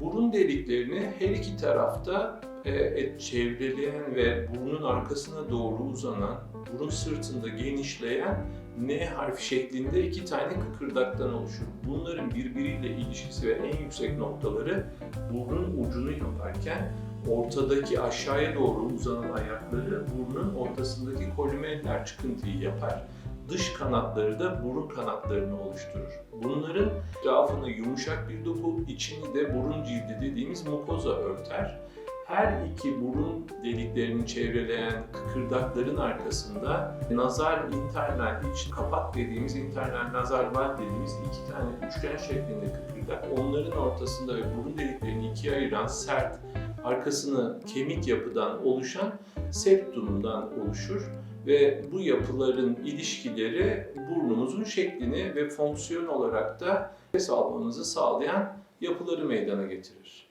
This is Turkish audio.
Burun deliklerini her iki tarafta e, et çevreleyen ve burnun arkasına doğru uzanan, burun sırtında genişleyen N harfi şeklinde iki tane kıkırdaktan oluşur. Bunların birbiriyle ilişkisi ve en yüksek noktaları burnun ucunu yaparken ortadaki aşağıya doğru uzanan ayakları burnun ortasındaki kolumeller çıkıntıyı yapar. Dış kanatları da burun kanatlarını oluşturur. Bunların etrafını yumuşak bir doku, içini de burun cildi dediğimiz mukoza örter. Her iki burun deliklerini çevreleyen kıkırdakların arkasında nazar internal iç kapak dediğimiz internal nazar valve dediğimiz iki tane üçgen şeklinde kıkırdak. Onların ortasında ve burun deliklerini ikiye ayıran sert, arkasını kemik yapıdan oluşan septumdan oluşur ve bu yapıların ilişkileri burnumuzun şeklini ve fonksiyon olarak da nefes almamızı sağlayan yapıları meydana getirir.